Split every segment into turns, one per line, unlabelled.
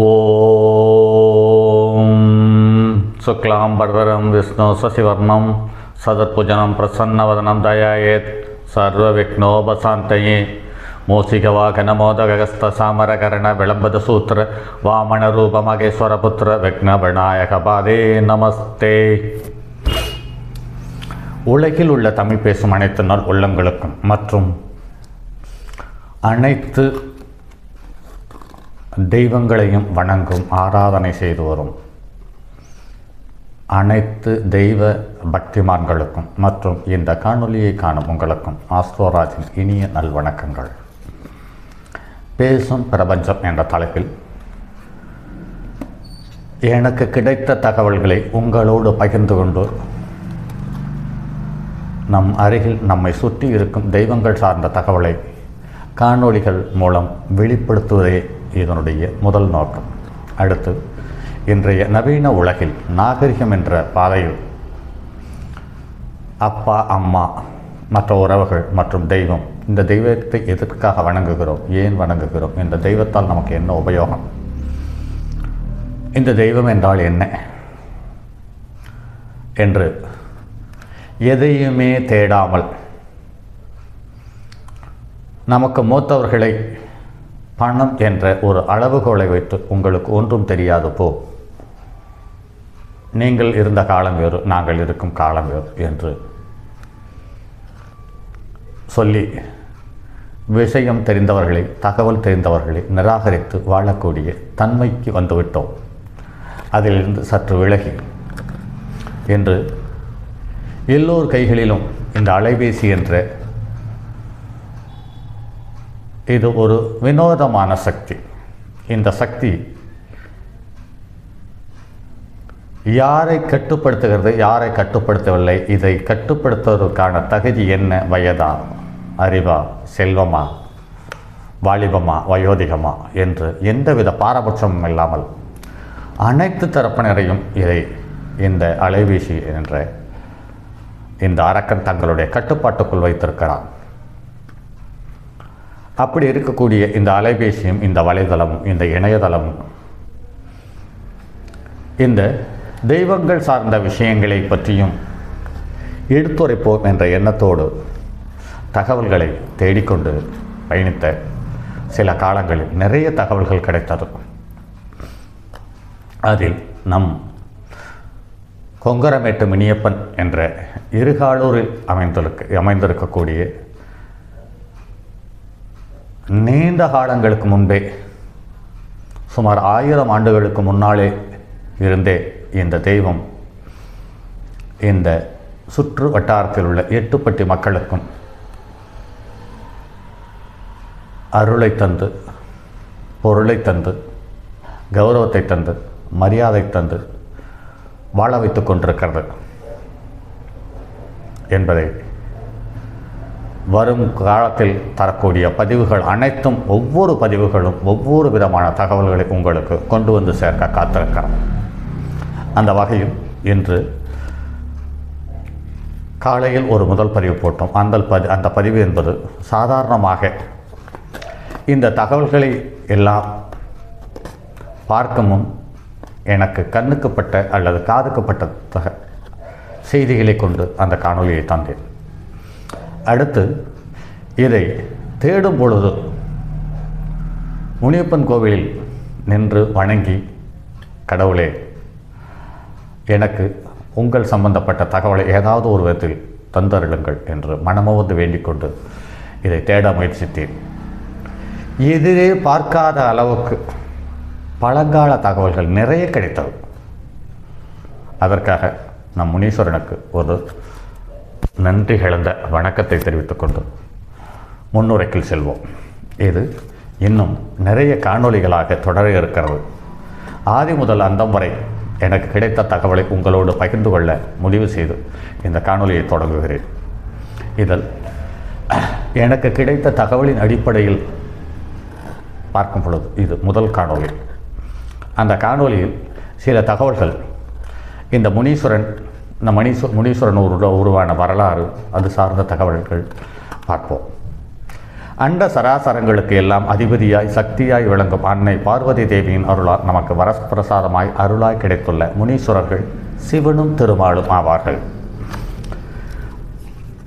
ஓம். சுக்லாம் பரதரம் விஷ்ணு சசிவர்ணம் சதத்புஜனம் பிரசன்னவதனம் தயாயேத். சர்வ விக்னோபசாந்தையே மூசிக வாக நமோதகஸ்த சாமரகரண விளம்பத சூத்திர வாமண ரூப மகேஸ்வரபுத்திர விக்னவிநாயக பாதே நமஸ்தே. உலகில் உள்ள தமிழ் பேசும் அனைத்து நாள் உள்ளங்களுக்கும் மற்றும் அனைத்து தெய்வங்களையும் வணங்கும் ஆராதனை செய்து வரும். அனைத்து தெய்வ பக்திமான்களுக்கும் மற்றும் இந்த காணொலியை காணும் உங்களுக்கும் ஆஸ்ட்ரோராஜின் இனிய நல்வணக்கங்கள். பேசும் பிரபஞ்சம் என்ற தலைப்பில் எனக்கு கிடைத்த தகவல்களை உங்களோடு பகிர்ந்து கொண்டு நம் அருகில் நம்மை சுற்றி இருக்கும் தெய்வங்கள் சார்ந்த தகவலை காணொளிகள் மூலம் வெளிப்படுத்துவதே இதனுடைய முதல் நோக்கம். அடுத்து இன்றைய நவீன உலகில் நாகரிகம் என்ற பாதையில் அப்பா அம்மா மற்ற உறவுகள் மற்றும் தெய்வம் இந்த தெய்வத்தை எதற்காக வணங்குகிறோம் ஏன் வணங்குகிறோம் இந்த தெய்வத்தால் நமக்கு என்ன உபயோகம்? இந்த தெய்வம் என்றால் என்ன? என்று எதையுமே தேடாமல் நமக்கு மூத்தவர்களை பணம் என்ற ஒரு அளவுகோலை வைத்து உங்களுக்கு ஒன்றும் தெரியாது போ. நீங்கள் இருந்த காலம் வேறு நாங்கள் இருக்கும் காலம் வேறு என்று சொல்லி விஷயம் தெரிந்தவர்களை தகவல் தெரிந்தவர்களை நிராகரித்து வாழக்கூடிய தன்மைக்கு வந்துவிட்டோம் அதிலிருந்து சற்று விலகி என்று எல்லோர் கைகளிலும் இந்த அலைபேசி என்ற இது ஒரு வினோதமான சக்தி. இந்த சக்தி யாரை கட்டுப்படுத்துகிறது யாரை கட்டுப்படுத்தவில்லை இதை கட்டுப்படுத்துவதற்கான தகுதி என்ன? வயதா அறிவா செல்வமா வாலிபமா வயோதிகமா என்று எந்தவித பாரபட்சமும் இல்லாமல் அனைத்து தரப்பினரையும் இதை இந்த அலைவீசி என்ற இந்த அரக்கன் தங்களுடைய கட்டுப்பாட்டுக்குள் வைத்திருக்கிறான். அப்படி இருக்கக்கூடிய இந்த அலைபேசியும் இந்த வலைதளமும் இந்த இணையதளமும் இந்த தெய்வங்கள் சார்ந்த விஷயங்களை பற்றியும் எடுத்துரைப்போம் என்ற எண்ணத்தோடு தகவல்களை தேடிக்கொண்டு பயணித்த சில காலங்களில் நிறைய தகவல்கள் கிடைத்தது. அதில் நம் கொங்கரமேட்டு மினியப்பன் என்ற இருகாலூரில் அமைந்திருக்க அமைந்திருக்கக்கூடிய நீண்ட காலங்களுக்கு முன்பே சுமார் ஆயிரம் ஆண்டுகளுக்கு முன்னாலே இருந்தே இந்த தெய்வம் இந்த சுற்று வட்டாரத்தில் உள்ள எட்டுப்பட்டி மக்களுக்கும் அருளை தந்து பொருளை தந்து கௌரவத்தை தந்து மரியாதை தந்து வாழ வைத்து கொண்டிருக்கிறது என்பதை வரும் காலத்தில் தரக்கூடிய பதிவுகள் அனைத்தும் ஒவ்வொரு பதிவுகளும் ஒவ்வொரு விதமான தகவல்களை உங்களுக்கு கொண்டு வந்து சேர்க்க காத்திருக்கிறோம். அந்த வகையில் இன்று காலையில் ஒரு முதல் பதிவு போட்டோம். அந்த பதி அந்த பதிவு என்பது சாதாரணமாக இந்த தகவல்களை எல்லாம் பார்க்கும் முன் எனக்கு கண்ணுக்குப்பட்ட அல்லது காதுக்குப்பட்ட தக செய்திகளை கொண்டு அந்த காணொலியை தந்தேன். அடுத்து இதை தேடும் பொழுது முனியப்பன் கோவிலில் நின்று வணங்கி கடவுளே எனக்கு உங்கள் சம்பந்தப்பட்ட தகவலை ஏதாவது ஒரு விதத்தில் தந்தருளுங்கள் என்று மனமுவந்து வேண்டிக் கொண்டு இதை தேட முயற்சித்தேன். எதிரே பார்க்காத அளவுக்கு பழங்கால தகவல்கள் நிறைய கிடைத்தது. அதற்காக நம் முனீஸ்வரனுக்கு ஒரு நன்றி கிழந்த வணக்கத்தை தெரிவித்துக்கொண்டு முன்னுரைக்கில் செல்வோம். இது இன்னும் நிறைய காணொளிகளாக தொடர இருக்கிறது. ஆதி முதல் அந்தம் வரை எனக்கு கிடைத்த தகவலை உங்களோடு பகிர்ந்து கொள்ள முடிவு செய்து இந்த காணொலியை தொடங்குகிறேன். இதில் எனக்கு கிடைத்த தகவலின் அடிப்படையில் பார்க்கும் பொழுது இது முதல் காணொளி. அந்த காணொளியில் சில தகவல்கள் இந்த முனீஸ்வரன் இந்த மணீஸ்வ முனீஸ்வரன் உரு உருவான வரலாறு அது சார்ந்த தகவல்கள் பார்ப்போம். அண்ட சராசரங்களுக்கு எல்லாம் அதிபதியாய் சக்தியாய் விளங்கும் அன்னை பார்வதி தேவியின் அருளால் நமக்கு வரப்பிரசாதமாய் அருளாய் கிடைத்துள்ள முனீஸ்வரர்கள் சிவனும் திருமாலும் ஆவார்கள்.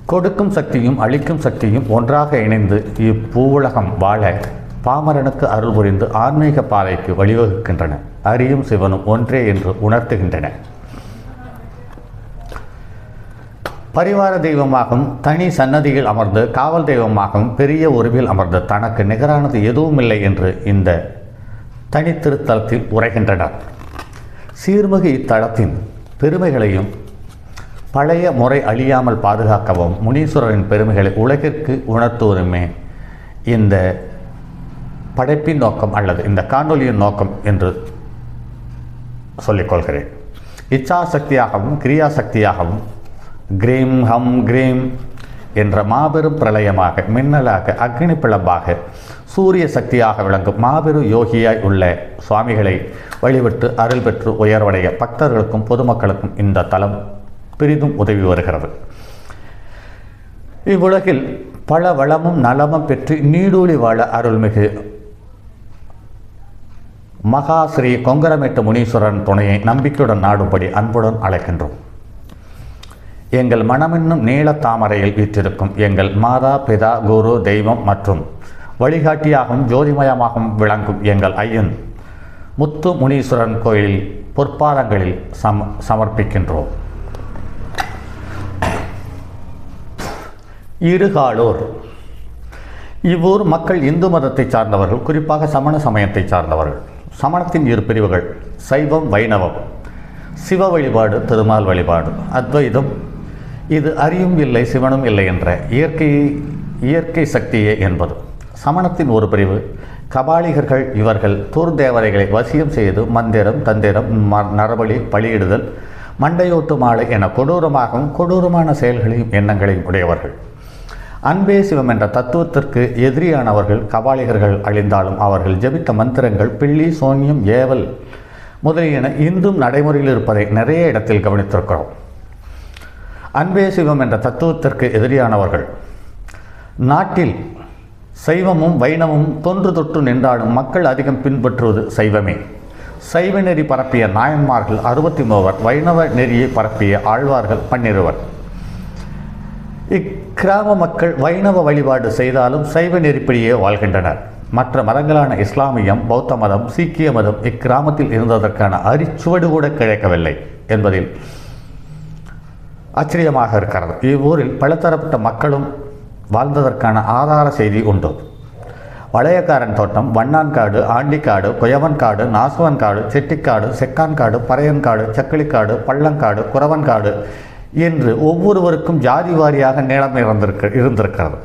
கொடுக்கும் சக்தியும் அளிக்கும் சக்தியும் ஒன்றாக இணைந்து இப்பூவுலகம் வாழ பாமரனுக்கு அருள் புரிந்து ஆன்மீக பாதைக்கு வழிவகுக்கின்றன. அரியும் சிவனும் ஒன்றே என்று உணர்த்துகின்றன. பரிவார தெய்வமாகவும் தனி சன்னதியில் அமர்ந்து காவல் தெய்வமாகவும் பெரிய உருவில் அமர்ந்து தனக்கு நிகரானது எதுவும் இல்லை என்று இந்த தனித்திருத்தலத்தில் உரைகின்றனர். சீர்மிகு இத்தலத்தின் பெருமைகளையும் பழைய முறை அழியாமல் பாதுகாக்கவும் முனீஸ்வரரின் பெருமைகளை உலகிற்கு உணர்த்துவதுமே இந்த படைப்பின் நோக்கம் அல்லது இந்த காணொலியின் நோக்கம் என்று சொல்லிக்கொள்கிறேன். இச்சாசக்தியாகவும் கிரியாசக்தியாகவும் கிரீம் ஹம் கிரீம் என்ற மாபெரும் பிரளயமாக மின்னலாக அக்னி பிளம்பாக சூரிய சக்தியாக விளங்கும் மாபெரும் யோகியாய் உள்ள சுவாமிகளை வழிபட்டு அருள் பெற்று உயர்வடைய பக்தர்களுக்கும் பொதுமக்களுக்கும் இந்த தலம் பெரிதும் உதவி வருகிறது. இவ்வுலகில் பல வளமும் நலமும் பெற்று நீடூழி வாழ அருள்மிகு மகா ஸ்ரீ கொங்கரமேட்டு முனீஸ்வரன் துணையை நம்பிக்கையுடன் நாடும்படி அன்புடன் அழைக்கின்றோம். எங்கள் மனமென்னும் நீலத்தாமரையில் வீற்றிருக்கும் எங்கள் மாதா பிதா குரு தெய்வம் மற்றும் வழிகாட்டியாகவும் ஜோதிமயமாகவும் விளங்கும் எங்கள் ஐயன் முத்து முனீஸ்வரன் கோயிலில் பொற்பாதங்களில் சம் சமர்ப்பிக்கின்றோம். இருகாலூர். இவ்வூர் மக்கள் இந்து மதத்தை சார்ந்தவர்கள் குறிப்பாக சமண சமயத்தை சார்ந்தவர்கள். சமணத்தின் இரு பிரிவுகள் சைவம் வைணவம். சிவ வழிபாடு திருமால் வழிபாடு. அத்வைதம் இது அறியும் இல்லை சிவனும் இல்லை என்ற இயற்கை இயற்கை சக்தியே என்பது. சமணத்தின் ஒரு பிரிவு கபாலிகர்கள் இவர்கள் தூர் தேவரைகளை வசியம் செய்து மந்திரம் தந்திரம் ம நரபலி பலியிடுதல் மண்டையோட்டு மாலை என கொடூரமாகவும் கொடூரமான செயல்களையும் எண்ணங்களையும் உடையவர்கள். அன்பே சிவம் என்ற தத்துவத்திற்கு எதிரியானவர்கள் கபாலிகர்கள் அழிந்தாலும் அவர்கள் ஜெபித்த மந்திரங்கள் பில்லி சோனியம் ஏவல் முதலியன இன்றும் நடைமுறையில் இருப்பதை நிறைய இடத்தில் கவனித்திருக்கிறோம். அன்பே சிவம் என்ற தத்துவத்திற்கு எதிரியானவர்கள். நாட்டில் சைவமும் வைணவமும் தொன்று தொற்று நின்றாலும் மக்கள் அதிகம் பின்பற்றுவது சைவமே. சைவ நெறி பரப்பிய நாயன்மார்கள் அறுபத்தி மூவர் வைணவ நெறியை பரப்பிய ஆழ்வார்கள் பன்னிருவர். இக்கிராம மக்கள் வைணவ வழிபாடு செய்தாலும் சைவ நெறிப்படியே வாழ்கின்றனர். மற்ற மதங்களான இஸ்லாமியம் பௌத்த மதம் சீக்கிய மதம் இக்கிராமத்தில் இருந்ததற்கான அரிச்சுவடு கூட கிடைக்கவில்லை என்பதில் ஆச்சரியமாக இருக்கிறது. இவ்வூரில் பலதரப்பட்ட மக்களும் வாழ்ந்ததற்கான ஆதார செய்தி உண்டு. வளையக்காரன் தோட்டம் வண்ணான்காடு ஆண்டிக்காடு குயவன்காடு நாசுவன்காடு செட்டிக்காடு செக்கான்காடு பறையன்காடு சக்கிலிக்காடு பள்ளங்காடு குறவன்காடு என்று ஒவ்வொருவருக்கும் ஜாதி வாரியாக நிலம் இருந்திருக்க இருந்திருக்கிறது.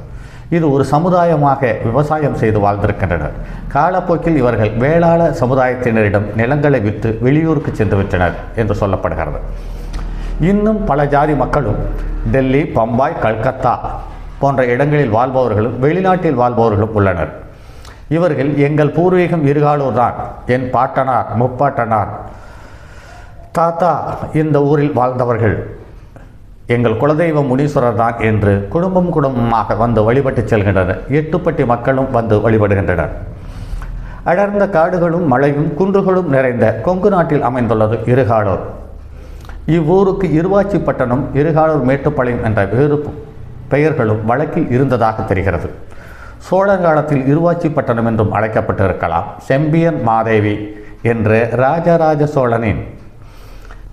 இது ஒரு சமுதாயமாக விவசாயம் செய்து வாழ்ந்திருக்கின்றனர். காலப்போக்கில் இவர்கள் வேளாள சமுதாயத்தினரிடம் நிலங்களை விற்று வெளியூருக்கு சென்று விட்டனர் என்று சொல்லப்படுகிறது. இன்னும் பல ஜாதி மக்களும் டெல்லி பம்பாய் கல்கத்தா போன்ற இடங்களில் வாழ்பவர்களும் வெளிநாட்டில் வாழ்பவர்களும் உள்ளனர். இவர்கள் எங்கள் பூர்வீகம் இருகாலூர் தான். என் பாட்டனார் முப்பாட்டனார் தாத்தா இந்த ஊரில் வாழ்ந்தவர்கள். எங்கள் குலதெய்வம் முனீஸ்வரர் தான் என்று குடும்பம் குடும்பமாக வந்து வழிபட்டு செல்கின்றனர். எட்டுப்பட்டி மக்களும் வந்து வழிபடுகின்றனர். அடர்ந்த காடுகளும் மலையும் குன்றுகளும் நிறைந்த கொங்கு நாட்டில் அமைந்துள்ளது இருகாலூர். இவ்வூருக்கு இருவாச்சிப்பட்டணம் இருகாலூர் மேட்டுப்பாளையம் என்ற வேறு பெயர்களும் வழக்கில் இருந்ததாக தெரிகிறது. சோழர் காலத்தில் இருவாச்சிப்பட்டணம் என்றும் அழைக்கப்பட்டிருக்கலாம். செம்பியன் மாதேவி என்று ராஜராஜ சோழனின்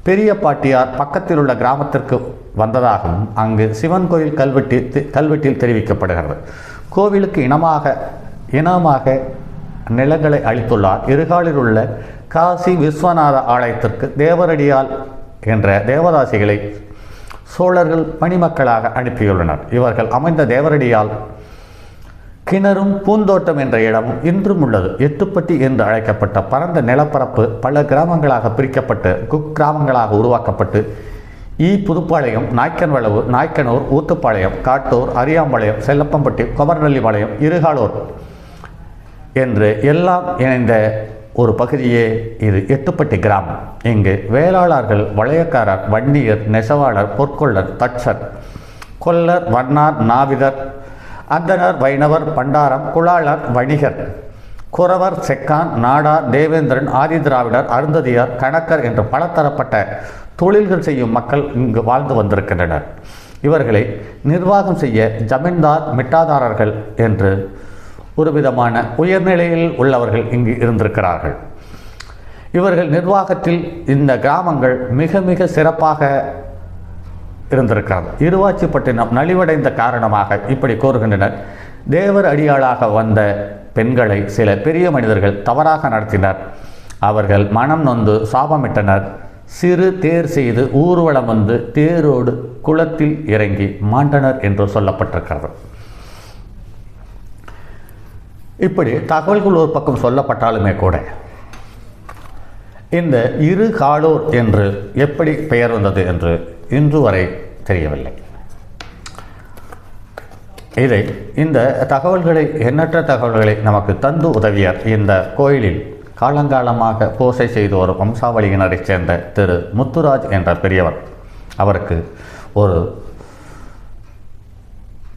பெரிய பாட்டியார் பக்கத்தில் உள்ள கிராமத்திற்கு வந்ததாகவும் அங்கு சிவன் கோயில் கல்வெட்டி கல்வெட்டில் தெரிவிக்கப்படுகிறது. கோவிலுக்கு இனமாக இனமாக நிலங்களை அளித்துள்ளார். இருகாலில் உள்ள காசி விஸ்வநாத ஆலயத்திற்கு தேவரடியால் என்ற தேவதாசிகளை சோழர்கள் பணிமக்களாக அனுப்பியுள்ளனர். இவர்கள் அமைந்த தேவரடியால் கிணறும் பூந்தோட்டம் என்ற இடமும் இன்றும் உள்ளது. எட்டுப்பட்டி என்று அழைக்கப்பட்ட பரந்த நிலப்பரப்பு பல கிராமங்களாக பிரிக்கப்பட்டு குக்கிராமங்களாக உருவாக்கப்பட்டு ஈ புதுப்பாளையம் நாய்க்கன்வளவு நாய்க்கனூர் ஊத்துப்பாளையம் காட்டூர் அரியாம்பாளையம் செல்லப்பம்பட்டி குமரநல்லிபாளையம் இருகாலூர் என்று எல்லாம் இணைந்த ஒரு பகுதியே இது. எட்டுப்பட்டி கிராமம். இங்கு வேளாளர்கள் வளையக்காரர் வன்னியர் நெசவாளர் பொற்கொள்ளர் தட்சர் கொல்லர் வண்ணார் நாவிதர் அந்தனர் வைணவர் பண்டாரம் குழாளர் வணிகர் குறவர் செக்கான் நாடார் தேவேந்திரன் ஆதிதிராவிடர் அருந்ததியார் கணக்கர் என்று பலதரப்பட்ட தொழில்கள் செய்யும் மக்கள் இங்கு வாழ்ந்து வந்திருக்கின்றனர். இவர்களை நிர்வாகம் செய்ய ஜமீன்தார் மிட்டாதாரர்கள் என்று ஒரு விதமான உயர்நிலையில் உள்ளவர்கள் இங்கு இருந்திருக்கிறார்கள். இவர்கள் நிர்வாகத்தில் இந்த கிராமங்கள் மிக மிக சிறப்பாக இருந்திருக்கிறது. இருவாச்சிப்பட்டினம் நலிவடைந்த காரணமாக இப்படி கூறுகின்றனர். தேவர் அடியாளாக வந்த பெண்களை சில பெரிய மனிதர்கள் தவறாக நடத்தினர். அவர்கள் மனம் நொந்து சாபமிட்டனர். சிறு தேர் செய்து ஊர்வலம் வந்து தேரோடு குளத்தில் இறங்கி மாண்டனர் என்று சொல்லப்பட்டிருக்கிறது. இப்படி தகவல்கள் ஒரு பக்கம் சொல்லப்பட்டாலுமே கூட இந்த இரு காலூர் என்று எப்படி பெயர் வந்தது என்று இன்று வரை தெரியவில்லை. இதை இந்த தகவல்களை எண்ணற்ற தகவல்களை நமக்கு தந்து உதவியர் இந்த கோயிலில் காலங்காலமாக பூசை செய்து வரும் வம்சாவளியினரைச் சேர்ந்த திரு முத்துராஜ் என்ற பெரியவர். அவருக்கு ஒரு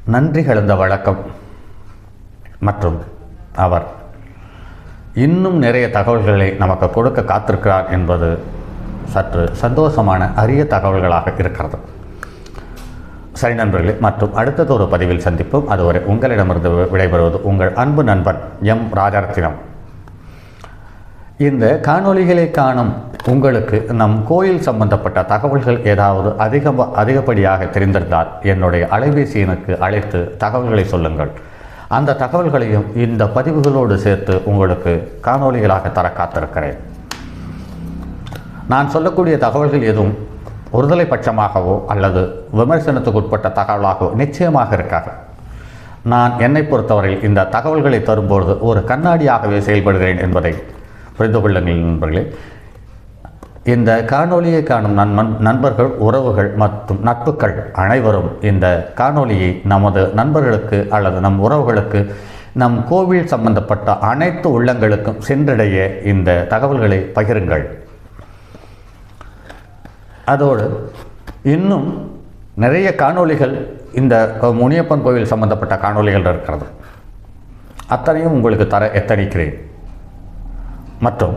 நன்றி கலந்த வழக்கம் மற்றும் அவர். இன்னும் நிறைய தகவல்களை நமக்கு கொடுக்க காத்திருக்கிறார் என்பது சற்று சந்தோஷமான அரிய தகவல்களாக இருக்கிறது. சரி நண்பர்களே மற்றும் அடுத்தது ஒரு பதிவில் சந்திப்போம். அதுவரை உங்களிடமிருந்து விடைபெறுவது உங்கள் அன்பு நண்பன் எம். ராஜரத்தினம். இந்த காணொளிகளை காணும் உங்களுக்கு நம் கோயில் சம்பந்தப்பட்ட தகவல்கள் ஏதாவது அதிக அதிகப்படியாக தெரிந்திருந்தால் என்னுடைய அலைபேசி எனக்கு அழைத்து தகவல்களை சொல்லுங்கள். அந்த தகவல்களையும் இந்த பதிவுகளோடு சேர்த்து உங்களுக்கு காணொளிகளாக தர காத்திருக்கிறேன். நான் சொல்லக்கூடிய தகவல்கள் எதுவும் ஒருதலை பட்சமாகவோ அல்லது விமர்சனத்துக்கு உட்பட்ட தகவலாகவோ நிச்சயமாக இருக்காது. நான் என்னை பொறுத்தவரையில் இந்த தகவல்களை தரும்பொழுது ஒரு கண்ணாடியாகவே செயல்படுகிறேன் என்பதை புரிந்து கொள்ளுங்கள் நண்பர்களே. இந்த காணொலியை காணும் நண்பன் நண்பர்கள் உறவுகள் மற்றும் நட்புகள் அனைவரும் இந்த காணொலியை நமது நண்பர்களுக்கு அல்லது நம் உறவுகளுக்கு நம் கோவில் சம்பந்தப்பட்ட அனைத்து உள்ளங்களுக்கும் சென்றடைய இந்த தகவல்களை பகிருங்கள். அதோடு இன்னும் நிறைய காணொளிகள் இந்த முனியப்பன் கோவில் சம்பந்தப்பட்ட காணொளிகள் இருக்கிறது. அத்தனையும் உங்களுக்கு தர எத்தனிக்கிறேன். மற்றும்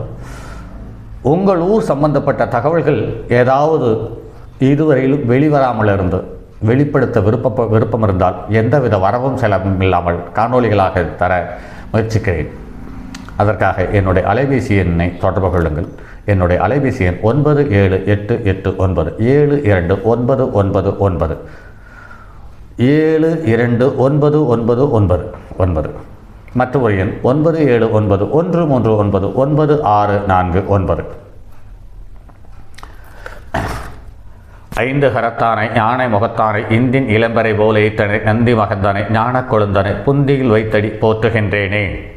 உங்கள் ஊர் சம்பந்தப்பட்ட தகவல்கள் ஏதாவது இதுவரையிலும் வெளிவராமல் இருந்து வெளிப்படுத்த விருப்ப விருப்பம் இருந்தால் எந்தவித வரவும் செலவும் இல்லாமல் காணொளிகளாக தர முயற்சிக்கிறேன். அதற்காக என்னுடைய அலைபேசி எண்ணை தொடர்பு கொள்ளுங்கள். என்னுடைய அலைபேசி எண் ஒன்பது ஏழு எட்டு எட்டு ஒன்பது ஏழு இரண்டு ஒன்பது ஒன்பது ஒன்பது ஏழு இரண்டு ஒன்பது ஒன்பது ஒன்பது ஒன்பது. மற்றொரு எண் ஒன்பது ஏழு ஒன்பது ஒன்று மூன்று ஒன்பது ஒன்பது ஆறு நான்கு ஒன்பது. ஐந்து கரத்தானை யானை முகத்தானை இந்தின் இளம்பரை போல ஈத்தனை நந்தி மகந்தானை ஞான கொழுந்தனை புந்தியில் வைத்தடி போற்றுகின்றேனே.